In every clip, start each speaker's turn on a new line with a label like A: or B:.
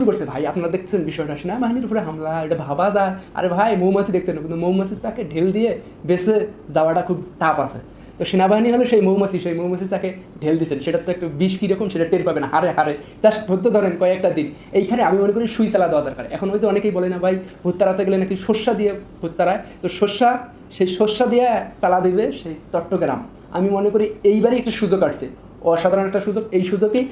A: শুরু করছে, ভাই, আপনারা দেখছেন বিষয়টা, সেনাবাহিনীর উপরে হামলা, এটা ভাবা যায়। আরে ভাই, মৌমাছি দেখছেন, কিন্তু মৌমাছির চাকে ঢেল দিয়ে বেসে যাওয়াটা খুব টাপ আছে। তো সেনাবাহিনী হলো সেই মৌমাছি, সেই মৌমাছির চাকে ঢেল দিচ্ছেন সেটা তো একটু বিষ কীরকম, সেটা টের পাবেন হারে হারে তার ধরতে ধরেন কয়েকটা দিন। এইখানে আমি মনে করি সুই চালা দেওয়া দরকার। এখন ওই যে অনেকেই বলে না, ভাই ভূত গেলে নাকি শস্যা দিয়ে ভূত তো শস্যা, সেই শস্যা দিয়ে চালা দিবে সেই চট্টগ্রাম। আমি মনে করি এইবারই একটা সুযোগ আসছে। অসাধারণ একটা সুযোগ। এই সুযোগেই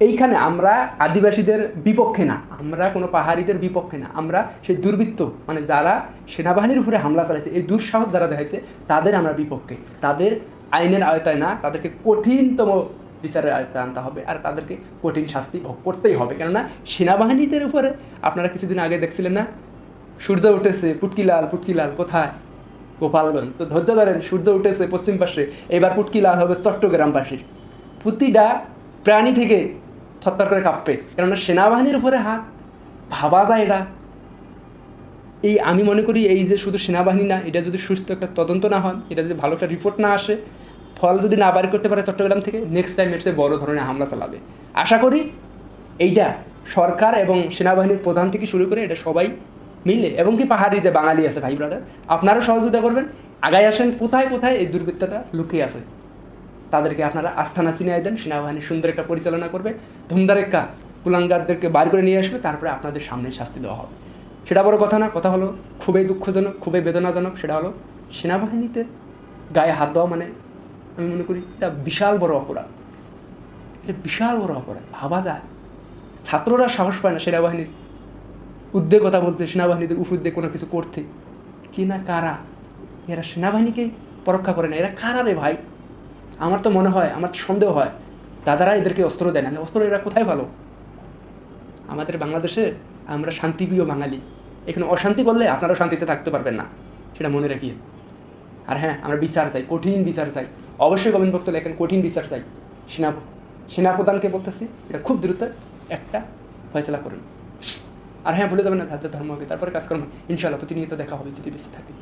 A: এইখানে আমরা আদিবাসীদের বিপক্ষে না, আমরা কোনো পাহাড়িদের বিপক্ষে না, আমরা সেই দুর্বৃত্ত মানে যারা সেনাবাহিনীর উপরে হামলা চালাইছে, এই দুঃসাহস যারা দেখাইছে, তাদের আমরা বিপক্ষে। তাদের আইনের আয়তায় না, তাদেরকে কঠিনতম বিচারের আয়তায় আনতে হবে আর তাদেরকে কঠিন শাস্তি ভোগ করতেই হবে। কেননা সেনাবাহিনীদের উপরে আপনারা কিছুদিন আগে দেখছিলেন না, সূর্য উঠেছে, পুটকিলাল পুটকিলাল, কোথায়? গোপালগঞ্জ। তো ধৈর্য ধরেন, সূর্য উঠেছে পশ্চিম পাশে, এবার পুটকিলাল হবে চট্টগ্রামবাসীর প্রতিটা প্রাণী থেকে থরথর করে কাঁপবে। কেননা সেনাবাহিনীর উপরে হাত, ভাবা যায় এটা এই আমি মনে করি এই যে শুধু সেনাবাহিনী না, এটা যদি সুস্থ একটা তদন্ত না হয়, এটা যদি ভালো একটা রিপোর্ট না আসে, ফল যদি না বাড়ি করতে পারে চট্টগ্রাম থেকে নেক্সট টাইম এর চেয়ে বড় ধরনের হামলা চালাবে। আশা করি এইটা সরকার এবং সেনাবাহিনীর প্রধান থেকে শুরু করে এটা সবাই মিলে, এবং কি পাহাড়ি যে বাঙালি আছে ভাই ব্রাদার আপনারাও সহযোগিতা করবেন। আগায় আসেন, কোথায় কোথায় এই দুর্বৃত্তটা লুকিয়ে আছে? তাদেরকে আপনারা আস্থানা চিনিয়ে দেন, সেনাবাহিনী সুন্দর একটা পরিচালনা করবে ধুমধারেক্কা কুলাঙ্গারদেরকে বার করে নিয়ে আসবে, তারপরে আপনাদের সামনে শাস্তি দেওয়া হবে। সেটা বড় কথা না, কথা হলো খুবই দুঃখজনক, খুবই বেদনাজনক, সেটা হলো সেনাবাহিনীতে গায়ে হাত দেওয়া মানে আমি মনে করি এটা বিশাল বড় অপরাধ। এটা বিশাল বড় অপরাধ, ভাবা যায়। ছাত্ররা সাহস পায় না সেনাবাহিনীর উদ্যোগ কথা বলতে, সেনাবাহিনীদের উফুদ্দে কোনো কিছু করতে। কি না কারা? এরা সেনাবাহিনীকেই পরক্ষা করে না। এরা কারা রে ভাই? আমার তো মনে হয়, আমার সন্দেহ হয়, দাদারা এদেরকে অস্ত্র দেয় না। অস্ত্র এরা কোথায় ভালো? আমাদের বাংলাদেশে আমরা শান্তিপ্রিয় বাঙালি। এখানে অশান্তি করলে আপনারাও শান্তিতে থাকতে পারবেন না, সেটা মনে রাখিয়ে। আর হ্যাঁ আমরা বিচার চাই, কঠিন বিচার চাই। অবশ্যই কমেন্ট বক্সে লেখেন, কঠিন বিচার চাই। সেনা, সেনাপ্রধানকে বলতেছি, এটা খুব দ্রুত একটা ফয়সলা করুন। আর হ্যাঁ ভুলে যাবেন না যার যার ধর্ম হবে তারপরে কাজ করবেন ইনশাআল্লাহ, প্রতিনিয়ত দেখা হবে, যদি বেঁচে থাকে।